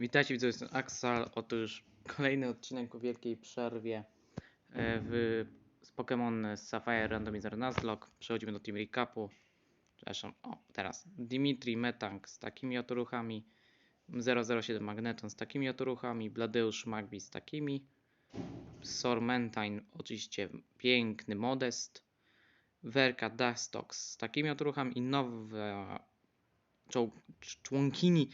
Witajcie, widzę, jestem Axal. Otóż kolejny odcinek po wielkiej przerwie e, w, z Pokémon Sapphire Randomizer Nuzlocke. Przechodzimy do Team Recapu. Przepraszam, o, teraz Dimitri Metank z takimi oto ruchami, 007 Magneton z takimi oto ruchami, Bladeusz Magbi z takimi, Sormentine oczywiście piękny Modest, Werka Dastox z takimi oto ruchami i nowa członkini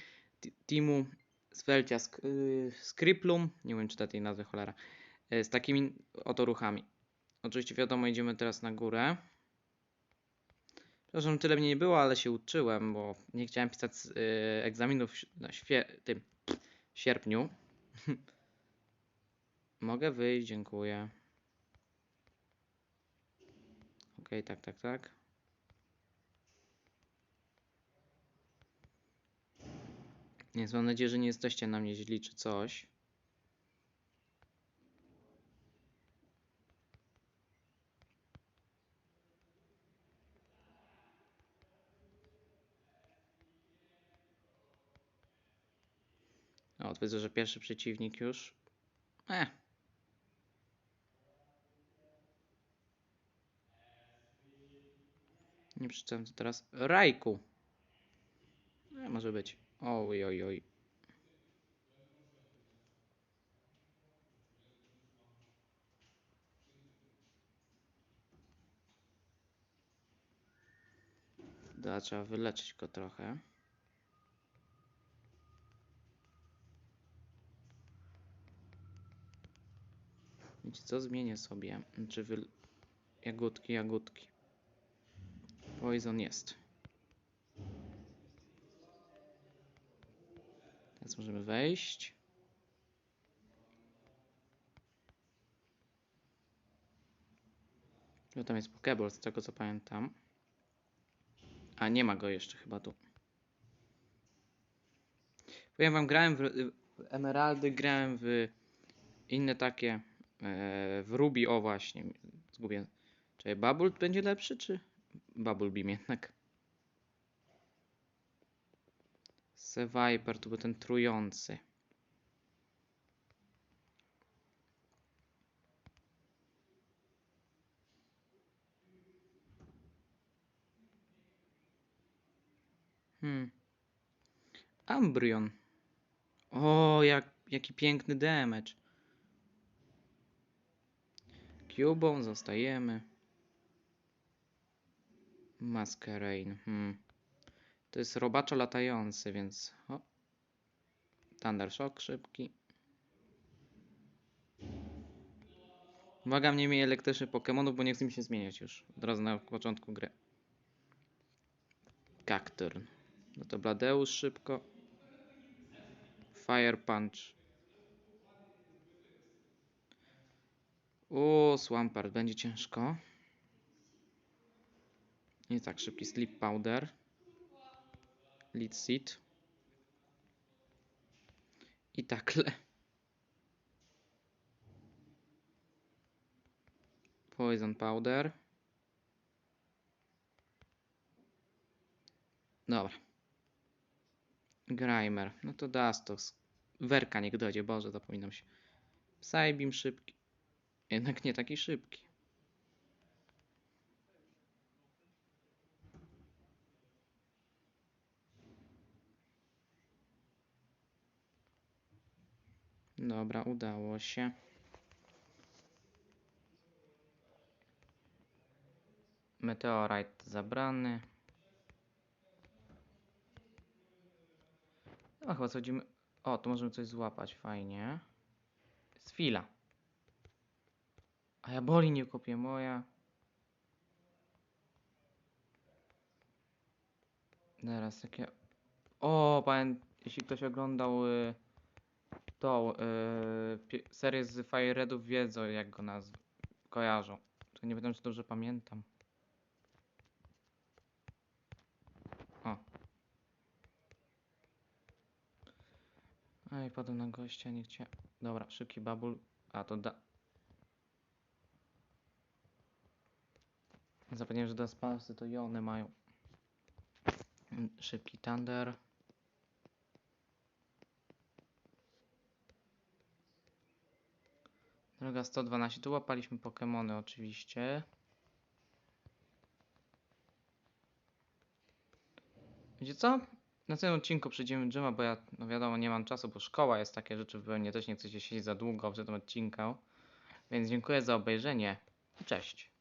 teamu Svelcia y, Scriplum, nie wiem czy ta tej nazwy cholera, y, z takimi oto ruchami. Oczywiście wiadomo, idziemy teraz na górę. Przepraszam, tyle mnie nie było, ale się uczyłem, bo nie chciałem pisać y, egzaminów na tym sierpniu. Mogę wyjść, dziękuję. Okej, tak, tak, tak. Więc mam nadzieję, że nie jesteście na mnie źli czy coś. O, widzę, że pierwszy przeciwnik już. E. Nie przeczytałem to teraz. Rajku. E, może być. Oj, oj, oj. Da, trzeba wyleczyć go trochę. Wiecie co? Zmienię sobie. Czy wy... Jagódki, jagódki. Poison jest. Teraz możemy wejść. No tam jest Pokeball, z tego co pamiętam. A nie ma go jeszcze chyba tu. Powiem wam, grałem w, w Emeraldy, grałem w inne takie. E, w Ruby, o właśnie. Zgubię. Czy Bubble będzie lepszy, czy Bubble Beam jednak? Seviper to był ten trujący. Hmm. Ambryon. O, jak, jaki piękny damage. Cubą zostajemy. Masquerain. Hmm. To jest robaczo latający, więc... O. Thunder Shock szybki. Uwaga, mnie miej elektrycznych Pokémonów, bo nie chcę mi się zmieniać już. Od razu na początku gry. Cacturn. No to Bladeusz szybko. Fire Punch. O, Swampert, będzie ciężko. Nie tak szybki Sleep Powder. Lead Seed. I takle. Poison Powder. Dobra. Grimer. No to Dastos. Werka niech dojdzie. Boże, zapominam się. Psybeam szybki. Jednak nie taki szybki. Dobra, udało się. Meteorite zabrany. No chyba schodzimy. O, tu możemy coś złapać, fajnie. Jest chwila. A ja boli nie kupię, moja. Teraz jakie. O, pamię... jeśli ktoś oglądał y, tą y, pie- serię z Fire Redów, wiedzą jak go nazw kojarzą. To nie wiem, czy dobrze pamiętam. O. Ej, padłem na gościa, nie chciałem. Dobra, szybki babul. A to da. Zapomniałem, że Daspalsy to i one mają. Szybki Thunder. Droga 112. Tu łapaliśmy Pokemony oczywiście. Wiecie co? Na tym odcinku przejdziemy Dżema, bo ja, no wiadomo, nie mam czasu, bo szkoła jest, takie rzeczy pewnie też nie chce się siedzieć za długo przy tym odcinku. Więc dziękuję za obejrzenie. Cześć.